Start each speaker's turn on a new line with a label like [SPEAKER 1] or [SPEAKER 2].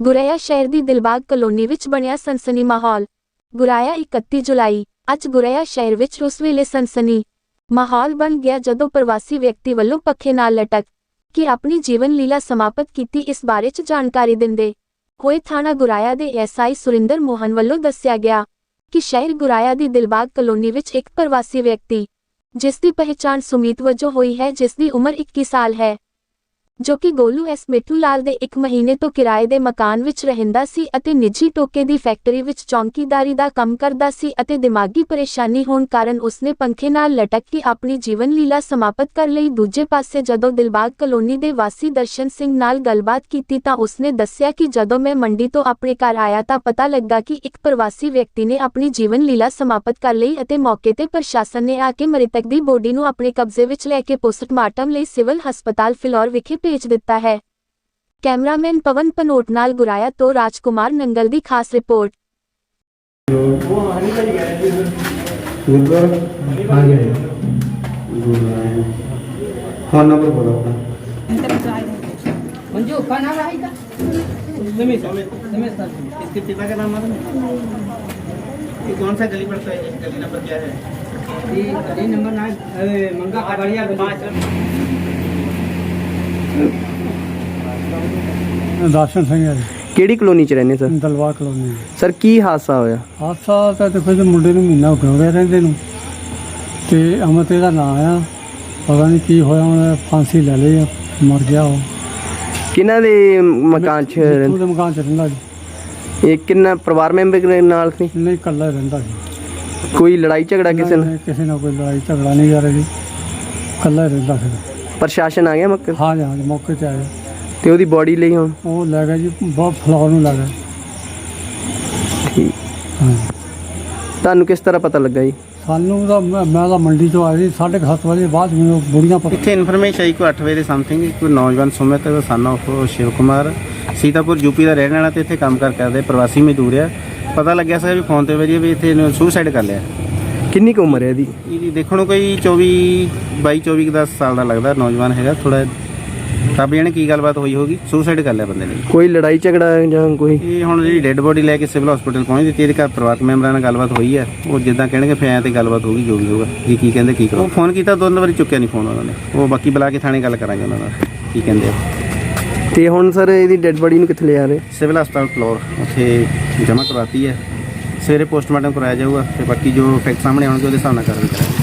[SPEAKER 1] ਗੁਰੇਆ ਸ਼ਹਿਰ ਦੀ ਦਿਲਬਾਗ ਕਲੋਨੀ ਵਿੱਚ ਬਣਿਆ ਸਨਸਨੀ ਮਾਹੌਲ। ਗੁਰਾਇਆ 31 ਜੁਲਾਈ, ਅੱਜ ਗੁਰੇਆ ਸ਼ਹਿਰ ਵਿੱਚ ਉਸ ਵੇਲੇ ਸਨਸਨੀ ਮਾਹੌਲ ਬਣ ਗਿਆ ਜਦੋਂ ਪ੍ਰਵਾਸੀ ਵਿਅਕਤੀ ਵੱਲੋਂ ਪੱਖੇ ਨਾਲ ਲਟਕ ਕੇ ਆਪਣੀ ਜੀਵਨ ਲੀਲਾ ਸਮਾਪਤ ਕੀਤੀ ਇਸ ਬਾਰੇ ਚ ਜਾਣਕਾਰੀ ਦਿੰਦੇ ਹੋਏ ਥਾਣਾ ਗੁਰਾਇਆ ਦੇ ਐਸਆਈ ਸੁਰਿੰਦਰ ਮੋਹਨ ਵੱਲੋਂ ਦੱਸਿਆ ਗਿਆ ਕਿ ਸ਼ਹਿਰ ਗੁਰਾਇਆ ਦੀ ਦਿਲਬਾਗ ਕਲੋਨੀ ਵਿੱਚ ਇੱਕ ਪ੍ਰਵਾਸੀ ਵਿਅਕਤੀ, ਜਿਸ ਦੀ ਪਹਿਚਾਣ ਸੁਮੀਤ ਵਜੋਂ ਹੋਈ ਹੈ, ਜਿਸ ਦੀ ਉਮਰ 21 ਸਾਲ ਹੈ। ਜੋ ਕਿ ਗੋਲੂ ਐਸ ਮਿੱਠੂ ਲਾਲ ਦੇ ਇੱਕ ਮਹੀਨੇ ਤੋਂ ਕਿਰਾਏ ਦੇ ਮਕਾਨ ਵਿੱਚ ਰਹਿੰਦਾ ਸੀ ਅਤੇ ਨਿੱਜੀ ਟੋਕੇ ਦੀ ਫੈਕਟਰੀ ਵਿੱਚ ਚੌਂਕੀਦਾਰੀ ਦਾ ਕੰਮ ਕਰਦਾ ਸੀ ਅਤੇ ਦਿਮਾਗੀ ਪਰੇਸ਼ਾਨੀ ਹੋਣ ਕਾਰਨ ਉਸਨੇ ਪੰਖੇ ਨਾਲ ਲਟਕ ਕੇ ਆਪਣੀ ਜੀਵਨ ਲੀਲਾ ਸਮਾਪਤ ਕਰ ਲਈ। ਦੂਜੇ ਪਾਸੇ ਜਦੋਂ ਦਿਲਬਾਗ ਕਲੋਨੀ ਦੇ ਵਾਸੀ ਦਰਸ਼ਨ ਸਿੰਘ ਨਾਲ ਗੱਲਬਾਤ ਕੀਤੀ ਤਾਂ ਉਸਨੇ ਦੱਸਿਆ ਕਿ ਜਦੋਂ ਮੈਂ ਮੰਡੀ ਤੋਂ ਆਪਣੇ ਘਰ ਆਇਆ ਤਾਂ ਪਤਾ ਲੱਗਾ ਕਿ ਇੱਕ ਪ੍ਰਵਾਸੀ ਵਿਅਕਤੀ ਨੇ ਆਪਣੀ ਜੀਵਨ ਲੀਲਾ ਸਮਾਪਤ ਕਰ ਲਈ ਅਤੇ ਮੌਕੇ ਤੇ ਪ੍ਰਸ਼ਾਸਨ ਨੇ ਆ ਕੇ ਮ੍ਰਿਤਕ ਦੀ ਬੋਡੀ ਨੂੰ ਆਪਣੇ ਕਬਜ਼ੇ ਵਿੱਚ ਲੈ ਕੇ ਪੋਸਟਮਾਰਟਮ ਲਈ ਸਿਵਲ ਹਸਪਤਾਲ ਫਿਲੌਰ ਵਿਖੇ
[SPEAKER 2] भेज
[SPEAKER 3] देता है। कैमरामैन
[SPEAKER 4] पवन पनोट नाल गुराया तो राजकुमार नंगल दी खास रिपोर्ट। कौन सा गली पड़ता है गली नंबर क्या है
[SPEAKER 3] गली नंबर नाइन मंगा खगड़िया
[SPEAKER 4] पाँच
[SPEAKER 5] ਦਰਸ਼ਨ ਸਿੰਘ ਹੈ ਜੀ,
[SPEAKER 2] ਕਿਹੜੀ ਕਲੋਨੀ ਚ ਰਹਿੰਦੇ ਸਰ?
[SPEAKER 5] ਦਲਵਾ ਕਲੋਨੀ।
[SPEAKER 2] ਸਰ ਕੀ ਹਾਦਸਾ ਹੋਇਆ?
[SPEAKER 5] ਹਾਦਸਾ ਤਾਂ ਦੇਖੋ ਜੀ ਮੁੰਡੇ ਨੂੰ ਮਹੀਨਾ ਹੋ ਗਿਆ ਰਹਿੰਦੇ ਨੂੰ। ਤੇ ਅਮਤ ਇਹਦਾ ਨਾਂ ਆ। ਪਤਾ ਨਹੀਂ ਕੀ ਹੋਇਆ ਉਹਨੇ ਫਾਂਸੀ ਲੈ ਲਈ ਆ, ਮਰ ਗਿਆ ਉਹ।
[SPEAKER 2] ਕਿਹਨਾਂ ਦੇ ਮਕਾਨ ਚ
[SPEAKER 5] ਮਿੱਠੂ ਦੇ ਮਕਾਨ ਚ ਰਹਿੰਦਾ ਜੀ।
[SPEAKER 2] ਇਹ ਕਿੰਨਾ ਪਰਿਵਾਰ ਮੈਂਬਰ ਦੇ ਨਾਲ ਸੀ?
[SPEAKER 5] ਨਹੀਂ ਇਕੱਲਾ ਹੀ ਰਹਿੰਦਾ ਸੀ
[SPEAKER 2] ਕੋਈ ਲੜਾਈ ਝਗੜਾ ਕਿਸੇ ਨਾਲ?
[SPEAKER 5] ਨਹੀਂ, ਕਿਸੇ ਨਾਲ ਕੋਈ ਲੜਾਈ ਝਗੜਾ ਨਹੀਂ ਕਰ ਰਹੀ ਇਕੱਲਾ ਹੀ ਰਹਿੰਦਾ ਸੀ।
[SPEAKER 2] ਪ੍ਰਸ਼ਾਸਨ ਆ ਗਿਆ ਮੱਕੇ?
[SPEAKER 5] ਹਾਂ ਜੀ ਹਾਂ ਜੀ, ਮੌਕੇ ਤੇ ਆਇਆ।
[SPEAKER 2] ਤੇ ਉਹਦੀ ਬੋਡੀ ਲਈ ਹੁਣ?
[SPEAKER 5] ਉਹ ਲੈ ਗਿਆ ਜੀ ਬਹੁਤ ਫਲੋਰ ਨੂੰ ਲੈ ਗਿਆ।
[SPEAKER 2] ਠੀਕ।
[SPEAKER 5] ਹਾਂ।
[SPEAKER 2] ਤੁਹਾਨੂੰ ਕਿਸ ਤਰ੍ਹਾਂ ਪਤਾ ਲੱਗਾ ਜੀ?
[SPEAKER 5] ਸਾਨੂੰ ਤਾਂ ਮੈਂ ਮੈਂ ਤਾਂ ਮੰਡੀ ਤੋਂ ਆਇਆ ਸੀ 7:30 ਵਜੇ ਬਾਅਦ ਮੈਨੂੰ ਬੁੜੀਆਂ ਪਤਾ
[SPEAKER 4] ਇੱਥੇ ਇਨਫੋਰਮੇਸ਼ਨ ਆਈ ਕੋਈ 8 ਵਜੇ ਦੇ ਸਮਥਿੰਗ ਕੋਈ ਨੌਜਵਾਨ Sumit son of Shiv Kumar Sitapur UP ਦਾ ਰਹਿਣ ਵਾਲਾ ਤੇ ਇੱਥੇ ਕੰਮ ਕਰ ਕਰਦੇ ਪ੍ਰਵਾਸੀ ਮਜ਼ਦੂਰ ਆ। ਪਤਾ ਲੱਗਿਆ ਸਰ ਵੀ ਫੋਨ ਤੇ ਵਜੇ ਵੀ ਇੱਥੇ ਸੁਸਾਈਡ ਕਰ ਲਿਆ।
[SPEAKER 2] ਕਿੰਨੀ ਕੁ ਉਮਰ ਹੈ ਇਹਦੀ?
[SPEAKER 4] ਇਹਦੀ ਦੇਖਣ ਨੂੰ ਕੋਈ 24 22 24 ਕੁ 10 ਸਾਲ ਦਾ ਲੱਗਦਾ ਨੌਜਵਾਨ ਹੈਗਾ ਥੋੜਾ ਰੱਬ ਜਾਣੇ ਕੀ ਗੱਲਬਾਤ ਹੋਈ ਹੋਗੀ ਸੁਸਾਈਡ ਕਰ ਲਿਆ ਬੰਦੇ ਨੇ
[SPEAKER 2] ਕੋਈ ਲੜਾਈ ਝਗੜਾ ਜਾਂ ਕੋਈ?
[SPEAKER 4] ਇਹ ਹੁਣ ਜਿਹੜੀ ਡੈੱਡ ਬੋਡੀ ਲੈ ਕੇ ਸਿਵਲ ਹਸਪੀਟਲ ਪਹੁੰਚ ਦਿੱਤੀ ਇਹਦੇ ਘਰ ਪਰਿਵਾਰਕ ਮੈਂਬਰਾਂ ਨਾਲ ਗੱਲਬਾਤ ਹੋਈ ਹੈ। ਉਹ ਜਿੱਦਾਂ ਕਹਿਣਗੇ ਫਿਰ ਐਂ ਤੇ ਗੱਲਬਾਤ ਹੋਊਗੀ ਜੋ ਵੀ ਹੋਊਗਾ। ਕੀ ਕੀ ਕਹਿੰਦੇ ਕੀ ਕਰੋ ਉਹ ਫੋਨ ਕੀਤਾ ਦੋ ਵਾਰੀ ਚੁੱਕਿਆ ਨਹੀਂ ਫੋਨ ਉਹਨਾਂ ਨੇ। ਉਹ ਬਾਕੀ ਬੁਲਾ ਕੇ ਥਾਣੇ ਗੱਲ ਕਰਾਂਗੇ ਉਹਨਾਂ ਨਾਲ ਕੀ ਕਹਿੰਦੇ ਆ।
[SPEAKER 2] ਤੇ ਹੁਣ ਸਰ ਇਹਦੀ ਡੈੱਡ ਬੋਡੀ ਨੂੰ ਕਿੱਥੇ ਲਿਆ ਰਹੇ?
[SPEAKER 4] ਸਿਵਲ ਹਸਪਤਾਲ ਫਲੋਰ ਉੱਥੇ ਜਮ੍ਹਾਂ ਕਰਵਾਤੀ ਹੈ। ਸਵੇਰੇ ਪੋਸਟਮਾਰਟਮ ਕਰਾਇਆ ਜਾਊਗਾ ਤੇ ਬਾਕੀ ਜੋ ਫੈਕਟ ਸਾਹਮਣੇ ਆਉਣਗੇ ਉਹਦੇ ਹਿਸਾਬ ਨਾਲ ਕਰਾਂਗੇ।